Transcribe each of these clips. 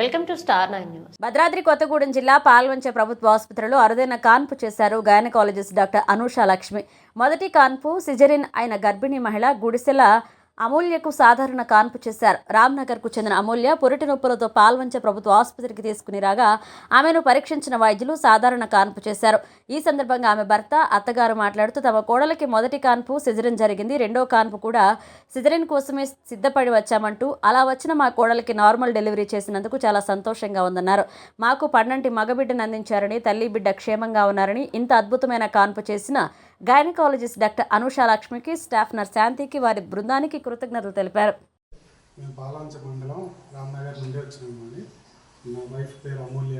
Welcome to star nine news. Bhadradri Kothagudem జిల్లా పాల్వంచ ప్రభుత్వ ఆసుపత్రిలో అరుదైన కాన్పు చేశారు గైనకాలజిస్ట్ డాక్టర్ అనూష లక్ష్మి. మొదటి కాన్పు సిజరిన్ అయిన గర్భిణీ మహిళ గుడిసెల అమూల్యకు సాధారణ కాన్పు చేశారు. రామ్నగర్కు చెందిన అమూల్య పురిటి నొప్పులతో పాల్వంచ ప్రభుత్వ ఆసుపత్రికి తీసుకుని రాగా ఆమెను పరీక్షించిన వైద్యులు సాధారణ కాన్పు చేశారు. ఈ సందర్భంగా ఆమె భర్త అత్తగారు మాట్లాడుతూ తమ కోడలకి మొదటి కాన్పు సిజరిన్ జరిగింది. రెండో కాన్పు కూడా సిజరిన్ కోసమే సిద్ధపడి వచ్చామంటూ అలా వచ్చిన మా కోడలకి నార్మల్ డెలివరీ చేసినందుకు చాలా సంతోషంగా ఉందన్నారు. మాకు పన్నంటి మగబిడ్డను అందించారని తల్లి బిడ్డ క్షేమంగా ఉన్నారని ఇంత అద్భుతమైన కాన్పు చేసిన గైనకాలజిస్ట్ డాక్టర్ అనుష లక్ష్మికి స్టాఫ్ నర్స్ శాంతికి వారి బృందానికి కృతజ్ఞతలు తెలిపారు. మేము పాలాంచ మండలం రామ్నగర్ నుండి వచ్చినామండి నా వైఫ్ పేరు అమూల్య.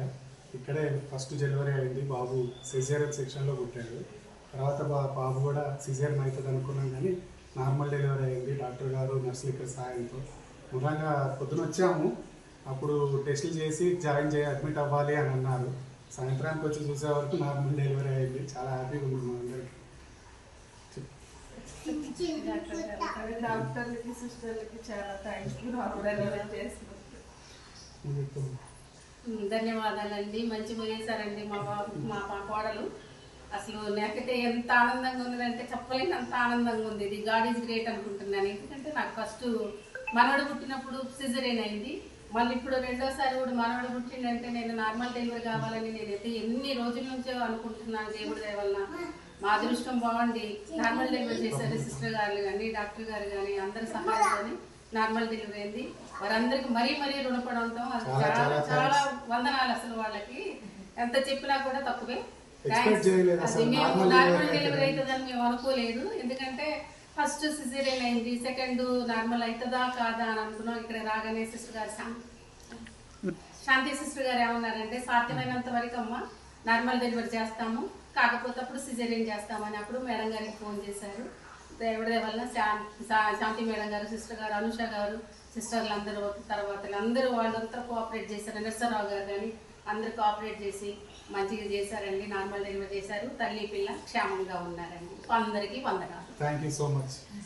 ఇక్కడే ఫస్ట్ డెలివరీ అయింది బాబు. సిజేరియన్ సెక్షన్లో పుట్టాడు. తర్వాత బా బాబు కూడా సిజేరియన్ అవుతుంది అనుకున్నాం కానీ నార్మల్ డెలివరీ అయింది డాక్టర్ గారు నర్సులు ఇక్కడ సాయంతో మూలంగా పొద్దున వచ్చాము. అప్పుడు టెస్టులు చేసి జాయిన్ చేయి అడ్మిట్ అవ్వాలి అని అన్నారు. సాయంత్రానికి వచ్చి చూసే వరకు నార్మల్ డెలివరీ అయింది. చాలా హ్యాపీగా ఉంది డాక్టర్లకి సిస్టర్లకి చాలా థ్యాంక్స్ ధన్యవాదాలు చేస్తున్నాను ధన్యవాదాలండి. మంచి పోయేశారండి మా బాబు మా మా కోడలు. అసలు నాకైతే ఎంత ఆనందంగా ఉందంటే చెప్పలేని అంత ఆనందంగా ఉంది. ఇది గాడ్ ఈజ్ గ్రేట్ అనుకుంటున్నాను. ఎందుకంటే నాకు ఫస్ట్ మనవడు పుట్టినప్పుడు సిజరేన్ అయింది మళ్ళీ ఇప్పుడు రెండోసారి కూడా మనవడు పుట్టిండంటే నేను నార్మల్ డెలివరీ కావాలని నేనైతే ఎన్ని రోజుల నుంచో అనుకుంటున్నాను దేవుడి దయ మా అదృష్టం బాగుండి నార్మల్ డెలివరీ చేశారు సిస్టర్ గారు కానీ డాక్టర్ గారు కానీ అందరి సహాయం కానీ నార్మల్ డెలివరీ అయింది. వారందరికి మరీ మరీ రుణపడి ఉంటాం అది చాలా, చాలా వందనాలు అసలు వాళ్ళకి. ఎంత చెప్పినా కూడా తక్కువే. మేము నార్మల్ డెలివరీ అవుతుందని మేము అనుకోలేదు. ఎందుకంటే ఫస్ట్ సిజేరియన్ అయింది సెకండ్ నార్మల్ అవుతుందా కాదా అని అనుకున్నాం. ఇక్కడ రాగానే సిస్టర్ గారు శాంతి. శాంతి సిస్టర్ గారు ఏమన్నారంటే సాధ్యమైనంత వరకు అమ్మ నార్మల్ డెలివరీ చేస్తాము. కాకపోతే అప్పుడు సిజేరియన్ చేస్తామని అప్పుడు మేడం గారికి ఫోన్ చేశారు. దేవుడి వల్ల శాం- శాంతి మేడం గారు సిస్టర్ గారు అనుష గారు సిస్టర్లు అందరూ తర్వాత అందరూ వాళ్ళంతా కోఆపరేట్ చేశారు. నరసరావు గారు కానీ అందరూ కోఆపరేట్ చేసి మంచిగా చేశారండి. నార్మల్ డెలివరీ చేశారు. తల్లి పిల్ల క్షేమంగా ఉన్నారండి. అందరికీ వందనాలు. Thank you so much.